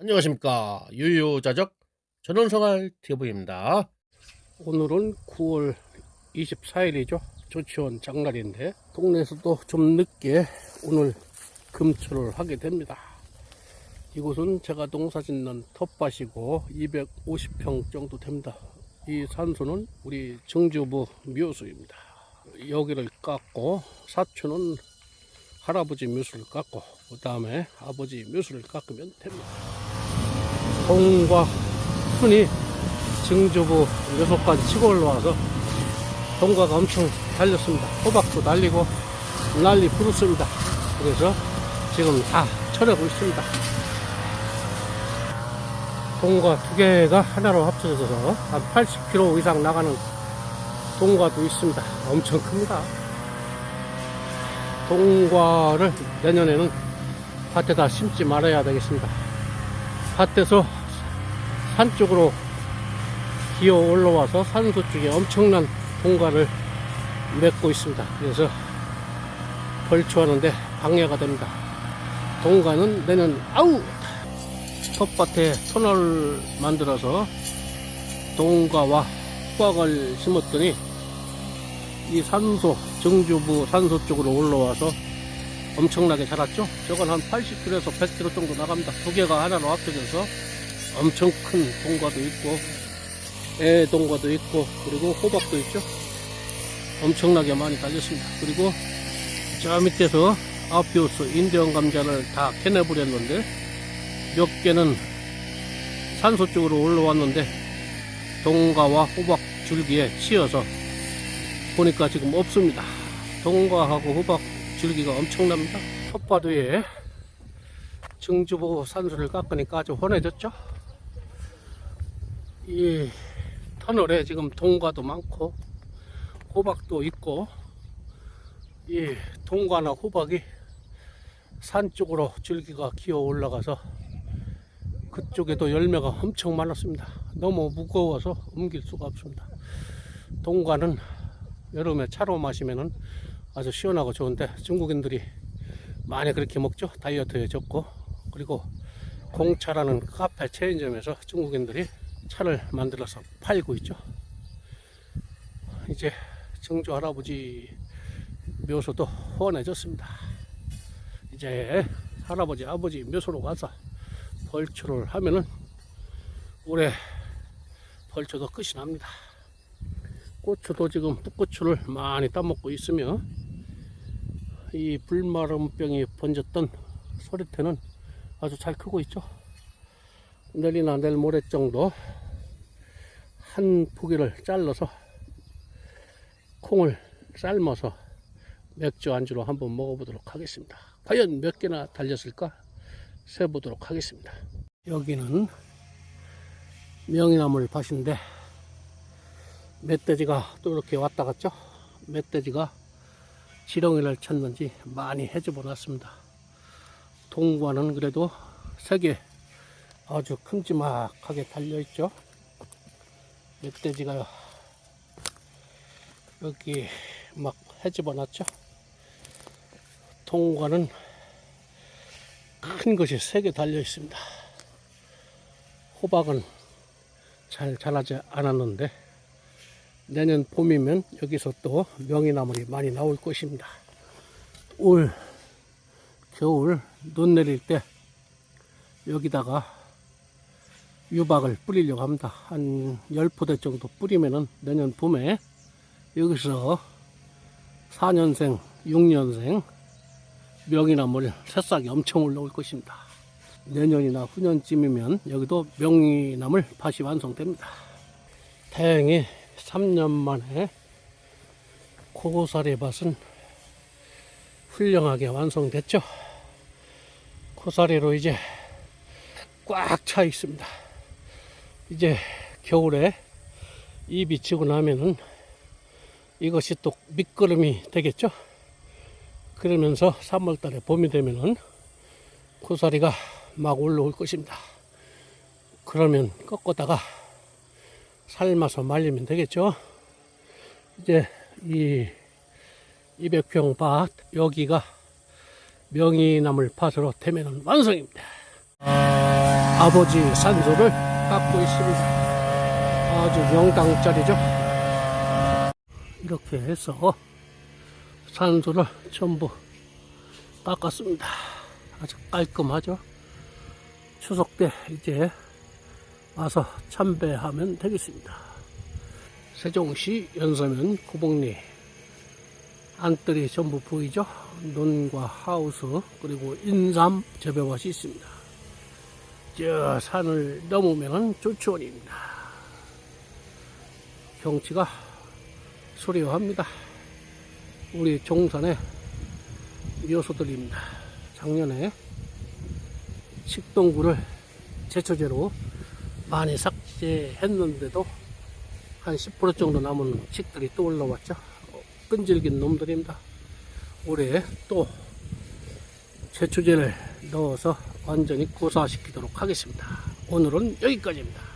안녕하십니까. 유유자적 전원생활 TV입니다. 오늘은 9월 24일이죠. 조치원 장날인데 동네에서도 좀 늦게 오늘 금초를 하게 됩니다. 이곳은 제가 농사 짓는 텃밭이고 250평 정도 됩니다. 이 산소는 우리 정주부 묘수입니다. 여기를 깎고 사촌은 할아버지 묘수를 깎고 그 다음에 아버지 묘수를 깎으면 됩니다 동과 순이 증조부 묘소까지 치고 올라와서 동과가 엄청 달렸습니다. 호박도 날리고 난리 부르습니다. 그래서 지금 다 철하고 있습니다. 동과 두 개가 하나로 합쳐져서 한 80km 이상 나가는 동과도 있습니다. 엄청 큽니다. 동과를 내년에는 밭에다 심지 말아야 되겠습니다. 밭에서 산 쪽으로 기어 올라와서 산소 쪽에 엄청난 동가를 맺고 있습니다. 그래서 벌초하는데 방해가 됩니다. 동가는 내년 아우 텃밭에 터널을 만들어서 동가와 후박을 심었더니 이 산소 정주부 산소 쪽으로 올라와서 엄청나게 자랐죠. 저건 한 80km에서 100km 정도 나갑니다. 두 개가 하나로 합쳐져서 엄청 큰 동과도 있고 애 동과도 있고 그리고 호박도 있죠. 엄청나게 많이 달렸습니다. 그리고 저 밑에서 아피우스 인디언 감자를 다 캐내버렸는데 몇 개는 산소 쪽으로 올라왔는데 동과와 호박 줄기에 치여서 보니까 지금 없습니다. 동과하고 호박 줄기가 엄청납니다. 텃밭 위에 증주보 산소를 깎으니까 아주 환해졌죠. 이 터널에 지금 동과도 많고 호박도 있고 이 동과나 호박이 산 쪽으로 줄기가 기어 올라가서 그쪽에도 열매가 엄청 많았습니다. 너무 무거워서 옮길 수가 없습니다. 동과는 여름에 차로 마시면은 아주 시원하고 좋은데 중국인들이 많이 그렇게 먹죠. 다이어트에 좋고 그리고 공차라는 카페 체인점에서 중국인들이 차를 만들어서 팔고 있죠. 이제 증조 할아버지 묘소도 훤해졌습니다. 이제 할아버지 아버지 묘소로 가서 벌초를 하면은 올해 벌초도 끝이 납니다. 고추도 지금 풋고추를 많이 따먹고 있으며 이 불마름병이 번졌던 소리태는 아주 잘 크고 있죠. 내일이나 내일 모레 정도 한 포기를 잘라서 콩을 삶아서 맥주 안주로 한번 먹어보도록 하겠습니다. 과연 몇 개나 달렸을까 세보도록 하겠습니다. 여기는 명이나물 밭인데 멧돼지가 또 이렇게 왔다 갔죠. 멧돼지가 지렁이를 쳤는지 많이 해집어 놨습니다. 동과는 그래도 세개 아주 큼지막하게 달려있죠. 멧돼지가 여기 막 해집어 놨죠. 동과는 큰 것이 세 개 달려 있습니다. 호박은 잘 자라지 않았는데 내년 봄이면 여기서 또 명이나물이 많이 나올 것입니다. 올 겨울 눈 내릴 때 여기다가 유박을 뿌리려고 합니다. 한 10포대 정도 뿌리면은 내년 봄에 여기서 4년생, 6년생 명이나물 새싹이 엄청 올라올 것입니다. 내년이나 후년쯤이면 여기도 명이나물 밭이 완성됩니다. 다행히 3년 만에 고사리 밭은 훌륭하게 완성됐죠. 고사리로 이제 꽉 차 있습니다. 이제 겨울에 입이 지고 나면은 이것이 또 밑거름이 되겠죠. 그러면서 3월 달에 봄이 되면은 고사리가 막 올라올 것입니다. 그러면 꺾어다가 삶아서 말리면 되겠죠. 이제 이 200평 밭 여기가 명이나물 밭으로 되면 완성입니다. 아버지 산소를 깎고 있습니다. 아주 명당짜리죠. 이렇게 해서 산소를 전부 깎았습니다. 아주 깔끔하죠. 추석 때 이제 와서 참배하면 되겠습니다. 세종시 연서면 구봉리 안뜰이 전부 보이죠? 논과 하우스 그리고 인삼 재배밭이 있습니다. 저 산을 넘으면 조치원입니다. 경치가 수려합니다. 우리 종산의 묘소들입니다. 작년에 식동구를 제초제로 많이 삭제했는데도 한 10% 정도 남은 칡들이 또 올라왔죠. 어, 끈질긴 놈들입니다. 올해 또 제초제를 넣어서 완전히 고사시키도록 하겠습니다. 오늘은 여기까지입니다.